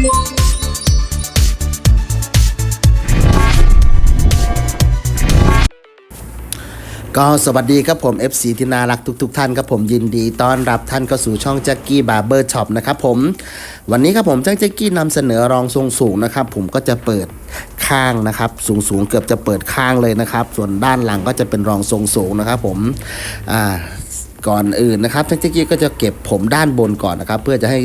ก็สวัสดีครับผม FC ที่น่ารักทุกๆท่านครับผมยินดีต้อนรับท่านเข้าสู่ช่องแจ็คกี้บาร์เบอร์ช็อปนะครับผมวันนี้ครับผมแจ็คกี้นำเสนอรองทรงสูงนะครับผมก็จะเปิดข้างนะครับสูงสูงเกือบจะเปิดข้างเลยนะครับ ส่วนด้านหลังก็จะเป็นรองทรงสูงนะครับผมอ่า ก่อนอื่นนะครับช่างเจ๊กี้ก็จะเก็บผมด้านบนก่อนนะครับ เพื่อจะให้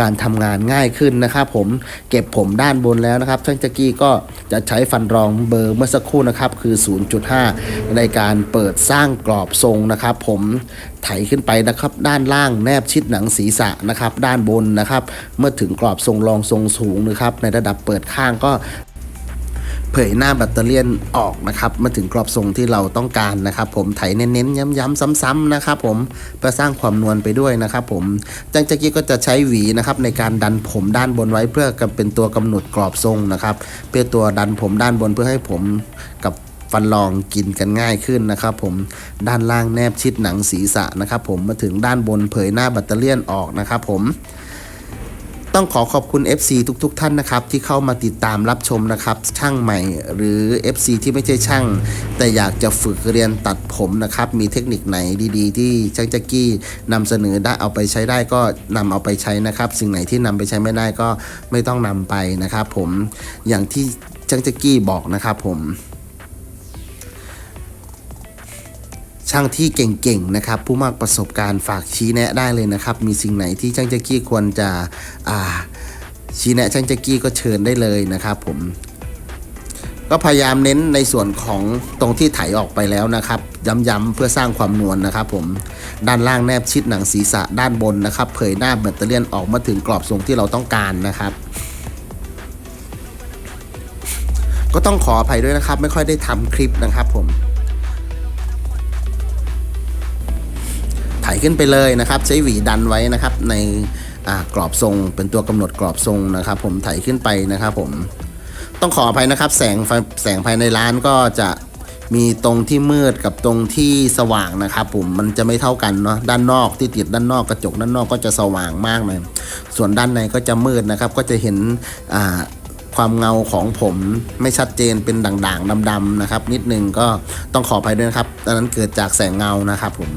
การทำงานง่ายขึ้นนะครับ ผมเก็บผมด้านบนแล้วนะครับช่างเจ๊กี้ก็จะใช้ฟันรองเบอร์เมื่อสักครู่นะครับ คือ 0.5 ในการเปิดสร้างกรอบทรงนะครับ ผมไถขึ้นไปนะครับด้านล่างแนบชิดหนังศีรษะนะครับ ด้านบนนะครับ เมื่อถึงกรอบทรงรองทรงสูงนะครับ ในระดับเปิดข้างก็ เผยหน้าแบตเตอรี่ยนออกนะครับมาถึงกรอบทรงที่เราต้องการนะครับ ผมไถเน้นๆย้ำๆซ้ำๆนะครับผมเพื่อสร้างความนวลไปด้วยนะครับ ผมจังจักกี้ก็จะใช้หวีนะครับในการดันผมด้านบนไว้เพื่อเป็นตัวกำหนดกรอบทรงนะครับ เพื่อตัวดันผมด้านบนเพื่อให้ผมกับฟันรองกินกันง่ายขึ้นนะครับ ผมด้านล่างแนบชิดหนังศีรษะนะครับ ผมมาถึงด้านบนเผยหน้าแบตเตอรี่ยนออกนะครับ ผม ต้องขอขอบคุณ FC ทุกๆ ท่านนะครับ ที่เข้ามาติดตามรับชมนะครับ ช่างใหม่หรือ FC ที่ไม่ใช่ช่าง แต่อยากจะฝึกเรียนตัดผมนะครับ มีเทคนิคไหนดีๆ ที่ช่างแจ็กกี้นำเสนอได้เอาไปใช้ได้ก็นำเอาไปใช้นะครับ สิ่งไหนที่นำไปใช้ไม่ได้ก็ไม่ต้องนำไปนะครับ ผมอย่างที่ช่างแจ็กกี้บอกนะครับ ผม ช่างที่เก่งๆนะครับ ผู้มากประสบการณ์ฝากชี้แนะได้เลยนะครับ มีสิ่งไหนที่ช่างแจ็กกี้ควรจะชี้แนะช่างแจ็กกี้ก็เชิญได้เลยนะครับ ผม ก็พยายามเน้นในส่วนของตรงที่ไถออกไปแล้วนะครับย้ำๆเพื่อสร้างความนวลนะครับ ผมด้านล่างแนบชิดหนังศีรษะด้านบนนะครับ เผยหน้าแบตเตอรี่ยนออกมาถึงกรอบทรงที่เราต้องการนะครับก็ต้องขออภัยด้วยนะครับ ไม่ค่อยได้ทำคลิปนะครับผม ไถขึ้นไปเลยนะครับใช้หวีดันไว้นะครับในกรอบทรงเป็นตัวกำหนดกรอบทรงนะครับ ผมไถขึ้นไปนะครับผมต้องขออภัยนะครับ แสงไฟแสงภายในร้านก็จะมีตรงที่มืดกับตรงที่สว่างนะครับผมมันจะไม่เท่ากันเนาะด้านนอกที่ติดด้านนอกกระจกด้านนอกก็จะสว่างมากเลยส่วนด้านในก็จะมืดนะครับ ก็จะเห็นความเงาของผมไม่ชัดเจนเป็นด่างๆดำๆนะครับ นิดนึงก็ต้องขออภัยด้วยนะครับดังนั้นเกิดจากแสงเงานะครับผม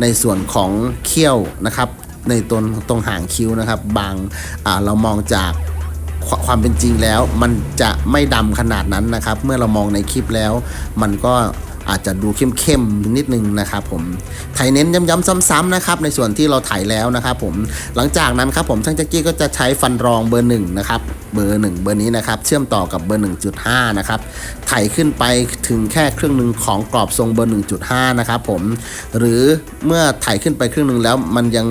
ในส่วนของเขี้ยวนะครับ ในตรงตรงหางคิ้วนะครับ บางเรามองจากควความเป็นจริงแล้ว มันจะไม่ดำขนาดนั้นนะครับ เมื่อเรามองในคลิปแล้ว มันก็ อาจจะดูเข้มๆนิดนึงนะครับผมไถเน้นย้ำๆซ้ำๆนะครับในส่วนที่เราไถแล้วนะครับผมหลังจากนั้นครับผมช่างแจ็กกี้ก็จะใช้ฟันรองเบอร์หนึ่งนะครับเบอร์หนึ่งเบอร์นี้นะครับเชื่อมต่อกับเบอร์1.5นะครับไถขึ้นไปถึงแค่ครึ่งหนึ่งของกรอบทรงเบอร์1.5นะครับผมหรือเมื่อไถขึ้นไปครึ่งหนึ่งแล้วมันยัง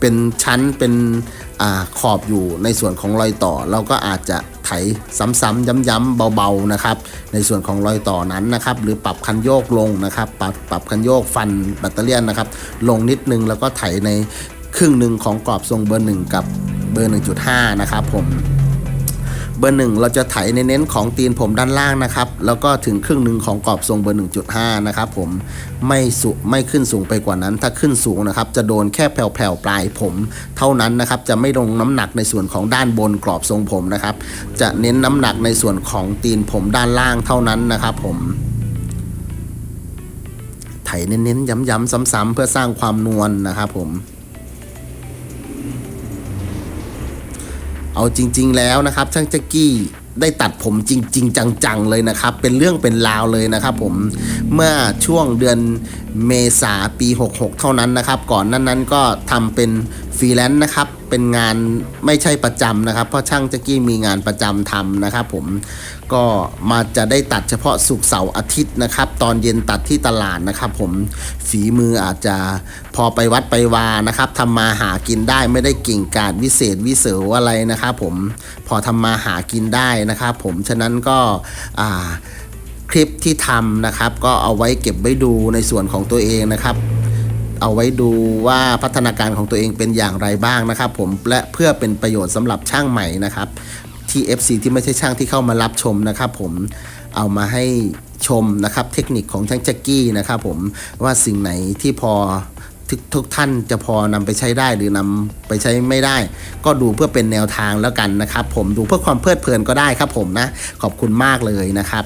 เป็นชั้นเป็นอขอบอยู่ในส่วนของรอยต่อ เราก็อาจจะไถซ้ำๆย้ำๆเบาๆนะครับ ในส่วนของรอยต่อนั้นนะครับ หรือปรับคันโยกลงนะครับ ปรับปรับคันโยกฟันแบตเตอรี่นะครับ ลงนิดนึงแล้วก็ไถในครึ่งหนึ่งของกรอบทรงเบอร์หนึ่งกับเบอร์ 1.5 นะครับผม เบอร์หนึ่งเราจะไถในเน้นของตีนผมด้านล่างนะครับ แล้วก็ถึงครึ่งหนึ่งของกรอบทรงเบอร์ 1.5 นะครับผมไม่สูไม่ขึ้นสูงไปกว่านั้น ถ้าขึ้นสูงนะครับ จะโดนแค่แผ่วๆปลายผม เท่านั้นนะครับ จะไม่ลงน้ำหนักในส่วนของด้านบนกรอบทรงผมนะครับ จะเน้นน้ำหนักในส่วนของตีนผมด้านล่างเท่านั้นนะครับ ผมไถเน้นๆย้ำๆซ้ำๆเพื่อสร้างความนวลนะครับผม เอาจริง ๆ แล้วนะครับช่างแจ็กกี้ได้ตัดผมจริง ๆ จัง ๆ เลยนะครับ เป็นเรื่องเป็นราวเลยนะครับผมเมื่อช่วงเดือนเมษาปี 66 เท่านั้นนะครับ ก่อนนั้นนั้นๆก็ทำเป็น ฟรีแลนซ์นะครับ เป็นงานไม่ใช่ประจำนะครับ เพราะช่างจ็กกี้มีงานประจำทำนะครับผมก็มาจะได้ตัดเฉพาะศุกเสาร์อาทิตย์นะครับ ตอนเย็นตัดที่ตลาดนะครับ ผมฝีมืออาจจะพอไปวัดไปวานะครับทำมาหากินได้ไม่ได้เก่งกาจวิเศษวิเศษอะไรนะครับ ผมพอทำมาหากินได้นะครับ ผมฉะนั้นก็อ่าคลิปที่ทำนะครับ ก็เอาไว้เก็บไว้ดูในส่วนของตัวเองนะครับ เอาไว้ดูว่าพัฒนาการของตัวเองเป็นอย่างไรบ้างนะครับ ผมและเพื่อเป็นประโยชน์สำหรับช่างใหม่นะครับที่ FC ที่ไม่ใช่ช่างที่เข้ามารับชมนะครับผมเอามาให้ชมนะครับเทคนิคของช่างแจ็กกี้นะครับผมว่าสิ่งไหนที่พอทุกทุกท่านจะพอนำไปใช้ได้หรือนำไปใช้ไม่ได้ ก็ดูเพื่อเป็นแนวทางแล้วกันนะครับ ผมดูเพื่อความเพลิดเพลินก็ได้ครับผมนะขอบคุณมากเลยนะครับ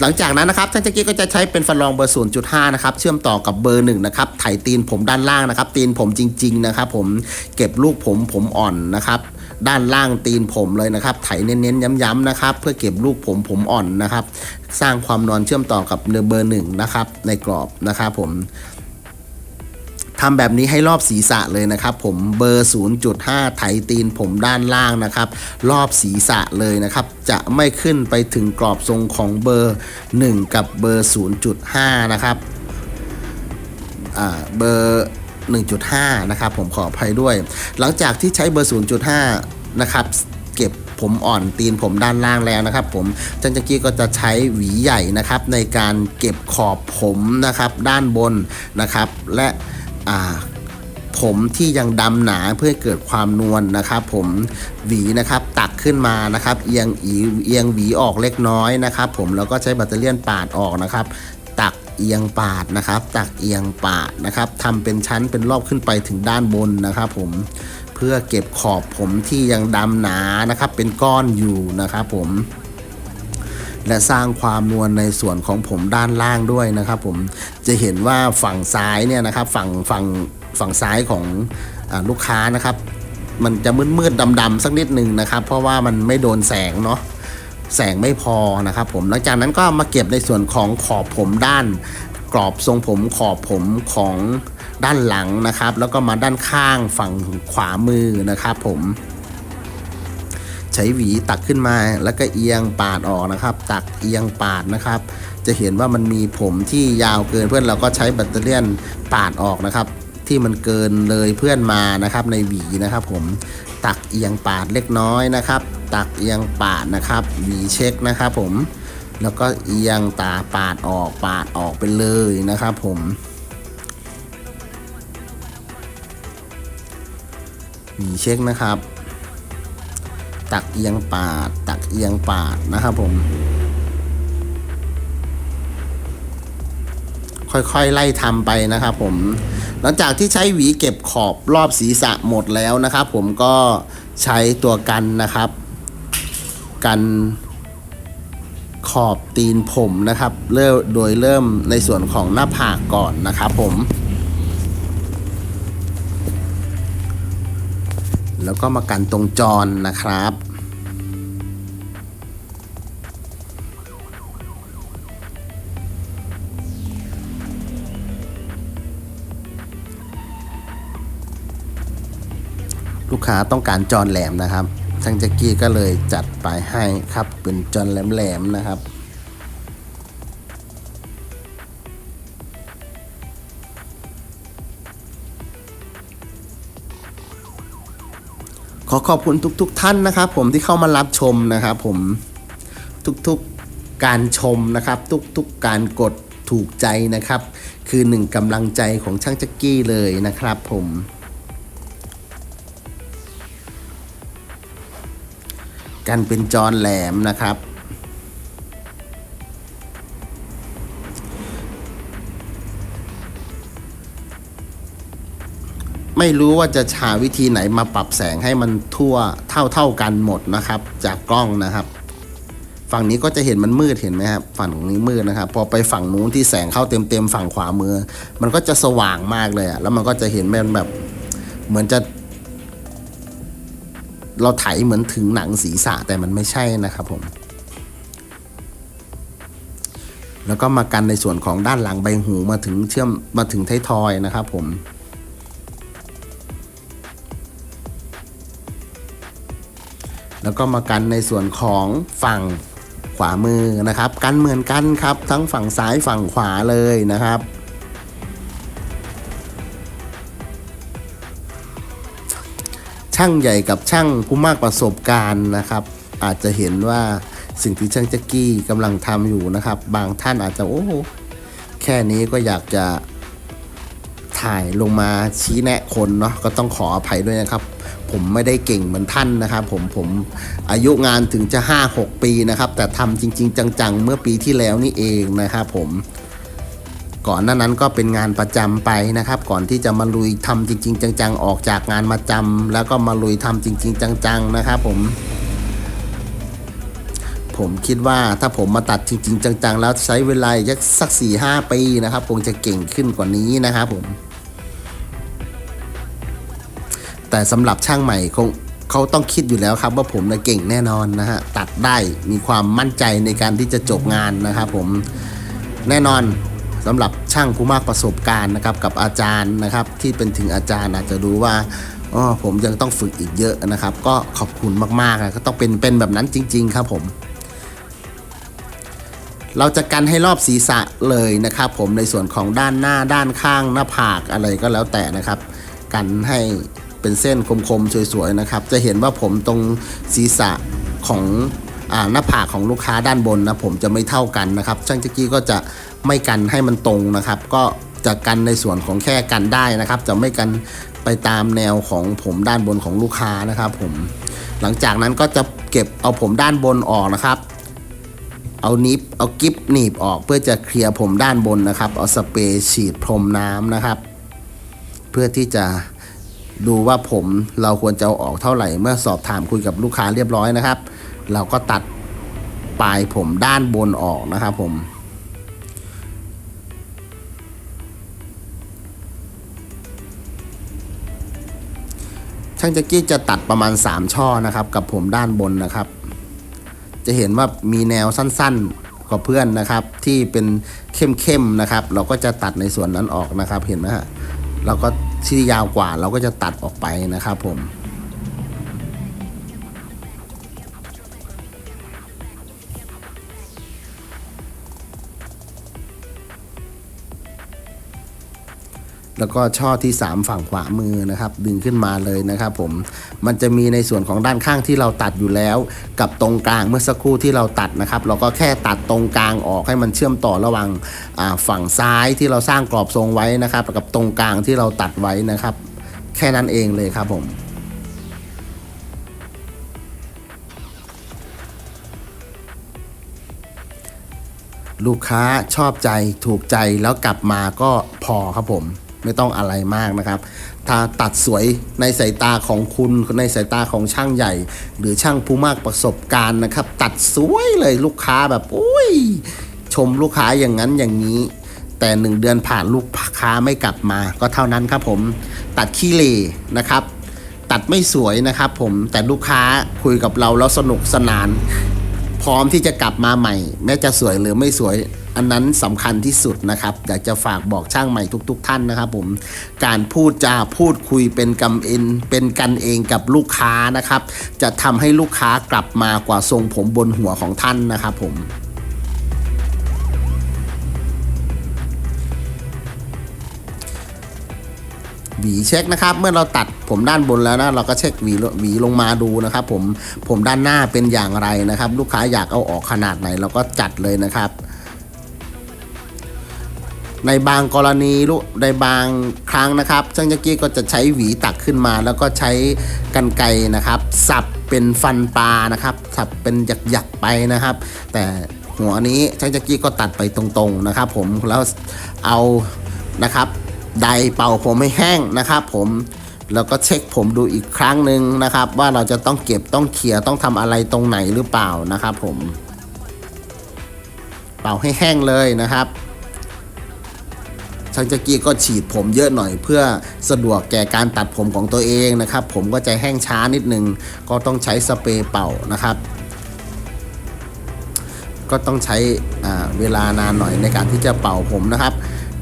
หลังจากนั้นนะครับท่านเจ๊กี้ก็จะใช้เป็นฟันรองเบอร์ 0.5 นะครับ เชื่อมต่อกับเบอร์ 1 นะครับ ไถตีนผมด้านล่างนะครับ ตีนผมจริง ๆ นะครับ ผมเก็บลูกผมผมอ่อนนะครับด้านล่างตีนผมเลยนะครับ ไถเน้นๆย้ำๆนะครับ เพื่อเก็บลูกผมผมอ่อนนะครับ สร้างความนอนเชื่อมต่อกับเบอร์หนึ่งนะครับ ในกรอบนะครับผม ทำแบบนี้ให้รอบศีรษะเลยนะครับ ผมเบอร์ 0.5 ไถตีนผมด้านล่างนะครับ รอบศีรษะเลยนะครับ จะไม่ขึ้นไปถึงกรอบทรงของเบอร์ 1 กับเบอร์ 0.5 นะครับเบอร์ 1.5 นะครับ ผมขออภัยด้วย หลังจากที่ใช้เบอร์ 0.5 นะครับ เก็บผมอ่อนตีนผมด้านล่างแล้วนะครับ ผมจันจักกี้ก็จะใช้หวีใหญ่นะครับ ในการเก็บขอบผมนะครับ ด้านบนนะครับ และ ผมที่ยังดำหนาเพื่อเกิดความนวลนะครับ ผมหวีนะครับตักขึ้นมานะครับ เอียงอีเอียงหวีออกเล็กน้อยนะครับ ผมแล้วก็ใช้แบตเตอรี่ยนปาดออกนะครับ ตักเอียงปาดนะครับ ตักเอียงปาดนะครับทำเป็นชั้นเป็นรอบขึ้นไปถึงด้านบนนะครับ ผมเพื่อเก็บขอบผมที่ยังดำหนานะครับ เป็นก้อนอยู่นะครับ ผม และสร้างความนวลในส่วนของผมด้านล่างด้วยนะครับผมจะเห็นว่าฝั่งซ้ายเนี่ยนะครับฝั่งฝั่งฝั่งซ้ายของอลูกค้านะครับ มันจะมืดมืดำๆสักนิดหนึ่งนะครับ เพราะว่ามันไม่โดนแสงเนาะแสงไม่พอนะครับผมหลังจากนั้นก็มาเก็บในส่วนของขอบผมด้าน กรอบทรงผมขอบผมของด้านหลังนะครับ แล้วก็มาด้านข้างฝั่งขวามือนะครับผม ช้หวีตักขึ้นมาแล้วก็เอียงปาดออกนะครับ ตักเอียงปาดนะครับ จะเห็นว่ามันมีผมที่ยาวเกินเพื่อนเราก็ใช้แบตเตอรี่ยนปาดออกนะครับ ที่มันเกินเลยเพื่อนมานะครับ ในหวีนะครับ ผมตักเอียงปาดเล็กน้อยนะครับ ตักเอียงปาดนะครับ หวีเช็คนะครับ ผมแล้วก็เอียงตาปาดออกปาดออกไปเลยนะครับ ผมหวีเช็คนะครับ ตักเอียงปาด ตักเอียงปาดนะครับผม ค่อยๆไล่ทำไปนะครับผม หลังจากที่ใช้หวีเก็บขอบรอบศีรษะหมดแล้วนะครับผมก็ใช้ตัวกันนะครับ กันขอบตีนผมนะครับ เริ่มโดยเริ่มในส่วนของหน้าผากก่อนนะครับผม แล้วก็มากันตรงจรนะครับ ลูกค้าต้องการจอนแหลมนะครับช่างแจ็กกี้ก็เลยจัดไปให้ครับเป็นจอนแหลมๆนะครับ ขอบคุณทุกๆท่านนะครับ ผมที่เข้ามารับชมนะครับ ผมทุกๆการชมนะครับ ทุกๆการกดถูกใจนะครับ คือหนึ่งกำลังใจของช่างจักกี้เลยนะครับ ผมกันเป็นจอนแหลมนะครับ ไม่รู้ว่าจะหาวิธีไหนมาปรับแสงให้มันทั่วเท่าเท่ากันหมดนะครับ จากกล้องนะครับ ฝั่งนี้ก็จะเห็นมันมืดเห็นไหมครับฝั่งนี้มืดนะครับ พอไปฝั่งนู้นที่แสงเข้าเต็มเต็มๆฝั่งขวามือ มันก็จะสว่างมากเลยอะแล้วมันก็จะเห็นเป็นแบบเหมือนจะ เราไถเหมือนถึงหนังศีรษะแต่มันไม่ใช่นะครับผมแล้วก็มากันในส่วนของด้านหลังใบหูมาถึงเชื่อมมาถึงท้ายทอยนะครับผม แล้วก็มากันในส่วนของฝั่งขวามือนะครับกันเหมือนกันครับ ทั้งฝั่งซ้ายฝั่งขวาเลยนะครับช่างใหญ่กับช่างผู้มากประสบการณ์นะครับ อาจจะเห็นว่าสิ่งที่ช่างจ็กกี้กำลังทำอยู่นะครับ บางท่านอาจจะโอ้แค่นี้ก็อยากจะถ่ายลงมาชี้แนะคนเนาะก็ต้องขออภัยด้วยนะครับ ผมไม่ได้เก่งเหมือนท่านนะครับผมผมอายุงานถึงจะ 5-6 ปีนะครับ แต่ทำจริง ๆ จัง ๆ เมื่อปีที่แล้วนี่เองนะครับผมก่อนหน้านั้นก็เป็นงานประจำไปนะครับ ก่อนที่จะมาลุยทำจริง ๆ จัง ๆ ออกจากงานมาจำแล้วก็มาลุยทำจริง ๆ จัง ๆ นะครับผม ผมคิดว่าถ้าผมมาตัดจริง ๆ จัง ๆ แล้วใช้เวลาสักสี่ห้าปีนะครับคงจะเก่งขึ้นกว่านี้นะครับผม แต่สำหรับช่างใหม่คงเขาต้องคิดอยู่แล้วครับว่าผมนะเก่งแน่นอนนะฮะตัดได้มีความมั่นใจในการที่จะจบงานนะครับผมแน่นอนสำหรับช่างผู้มากประสบการณ์นะครับกับอาจารย์นะครับที่เป็นถึงอาจารย์อาจจะดูว่าอ๋อผมยังต้องฝึกอีกเยอะนะครับ ก็ขอบคุณมากๆนะก็ต้องเป็นเป็นแบบนั้นจริง ๆ ครับผม เราจะกันให้รอบศีรษะเลยนะครับผมในส่วนของด้านหน้าด้านข้างหน้าผากอะไรก็แล้วแต่นะครับ กันให้ เป็นเส้นคมๆสวยๆนะครับ จะเห็นว่าผมตรงศีรษะของอหน้าผากของลูกค้าด้านบนนะผมจะไม่เท่ากันนะครับ ช่างจักกี้ก็จะไม่กันให้มันตรงนะครับ ก็จะกันในส่วนของแค่กันได้นะครับ จะไม่กันไปตามแนวของผมด้านบนของลูกค้านะครับ ผม หลังจากนั้นก็จะเก็บเอาผมด้านบนออกนะครับ เอานิบเอากิฟหนีบออกเพื่อจะเคลียร์ผมด้านบนนะครับ เอาสเปรย์ฉีดพรมน้ำนะครับ เพื่อที่จะ ดูว่าผมเราควรจะเอาออกเท่าไหร่ เมื่อสอบถามคุยกับลูกค้าเรียบร้อยนะครับ เราก็ตัดปลายผมด้านบนออกนะครับผม ช่างแจ็กกี้จะตัดประมาณ 3 ช่อนะครับ กับผมด้านบนนะครับ จะเห็นว่ามีแนวสั้นๆกว่าเพื่อนนะครับ ที่เป็นเข้มๆนะครับ เราก็จะตัดในส่วนนั้นออกนะครับเห็นไหมฮะเราก็ ที่ยาวกว่าเราก็จะตัดออกไปนะครับผม แล้วก็ช่อที่ 3 ฝั่งขวามือนะครับ ดึงขึ้นมาเลยนะครับผมมันจะมีในส่วนของด้านข้างที่เราตัดอยู่แล้ว กับตรงกลางเมื่อสักครู่ที่เราตัดนะครับ เราก็แค่ตัดตรงกลางออกให้มันเชื่อมต่อระหว่างฝั่งซ้ายที่เราสร้างกรอบทรงไว้นะครับ กับตรงกลางที่เราตัดไว้นะครับ แค่นั้นเองเลยครับผมลูกค้าชอบใจถูกใจแล้วกลับมาก็พอครับผม ไม่ต้องอะไรมากนะครับ ถ้าตัดสวยในสายตาของคุณในสายตาของช่างใหญ่ หรือช่างผู้มากประสบการณ์นะครับ ตัดสวยเลยลูกค้าแบบโอ้ยชมลูกค้าอย่างนั้นอย่างนี้แต่หนึ่งเดือนผ่านลูกค้าไม่กลับมาก็เท่านั้นครับผมตัดขี้เลนะครับ ตัดไม่สวยนะครับผมแต่ลูกค้าคุยกับเราแล้วสนุกสนาน ร้อมที่จะกลับมาใหม่ แม้จะสวยหรือไม่สวยอันนั้นสำคัญที่สุดนะครับ อยากจะฝากบอกช่างใหม่ทุก ๆท่านนะครับผมการพูดจาพูดคุยเป็นกำเอ็นเป็นกันเองกับลูกค้านะครับ จะทำให้ลูกค้ากลับมากว่าทรงผมบนหัวของท่านนะครับผม หวีเช็คนะครับ เมื่อเราตัดผมด้านบนแล้วนะเราก็เช็คหวีหวีลงมาดูนะครับ ผมผมด้านหน้าเป็นอย่างไรนะครับ ลูกค้าอยากเอาออกขนาดไหนเราก็จัดเลยนะครับในบางกรณีลูกในบางครั้งนะครับช่างยักกี้ก็จะใช้หวีตักขึ้นมา แล้วก็ใช้กันไกนะครับ สับเป็นฟันปลานะครับ สับเป็นหยักๆไปนะครับ แต่หัวนี้ช่างจักกี้ก็ตัดไปตรงๆนะครับ ผมแล้วเอานะครับ ไดเป่าผมให้แห้งนะครับ ผมแล้วก็เช็คผมดูอีกครั้งหนึ่งนะครับ ว่าเราจะต้องเก็บต้องเขี่ยต้องทำอะไรตรงไหนหรือเปล่านะครับ ผม เป่าให้แห้งเลยนะครับช่างจักกี้ก็ฉีดผมเยอะหน่อยเพื่อสะดวกแก่การตัดผมของตัวเองนะครับ ผมก็จะแห้งช้านิดนึง ก็ต้องใช้สเปรย์เป่านะครับ ก็ต้องใช้เวลานานหน่อยในการที่จะเป่าผมนะครับ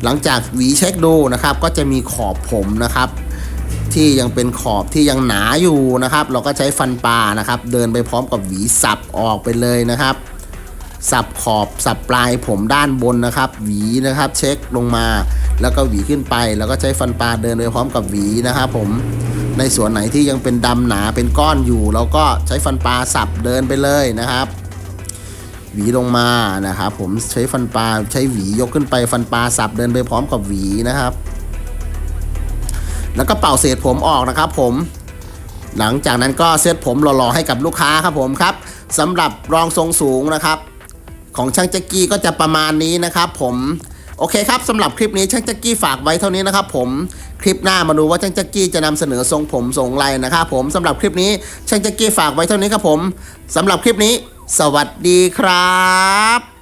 หลังจากหวีเช็คดูนะครับ ก็จะมีขอบผมนะครับ ที่ยังเป็นขอบที่ยังหนาอยู่นะครับ เราก็ใช้ฟันปลานะครับ เดินไปพร้อมกับหวีสับออกไปเลยนะครับ สับขอบสับปลายผมด้านบนนะครับ หวีนะครับ เช็คลงมา แล้วก็หวีขึ้นไป แล้วก็ใช้ฟันปลาเดินไปพร้อมกับหวีนะครับผมในส่วนไหนที่ยังเป็นดำหนาเป็นก้อนอยู่ เราก็ใช้ฟันปลาสับเดินไปเลยนะครับ หวีลงมานะครับผมใช้ฟันปลาใช้หวียกขึ้นไปฟันปลาสับเดินไปพร้อมกับหวีนะครับ แล้วก็เป่าเศษผมออกนะครับ ผม หลังจากนั้นก็เซตผมหล่อๆให้กับลูกค้าครับผมครับสำหรับรองทรงสูงนะครับ ของช่างแจ็กกี้ก็จะประมาณนี้นะครับ ผมโอเคครับสำหรับคลิปนี้ช่างแจ็กกี้ฝากไว้เท่านี้นะครับผมคลิปหน้ามาดูว่าช่างแจ็กกี้จะนำเสนอทรงผมทรงไรนะครับผมสำหรับคลิปนี้ช่างแจ็กกี้ฝากไว้เท่านี้ครับผมสำหรับคลิปนี้ สวัสดีครับ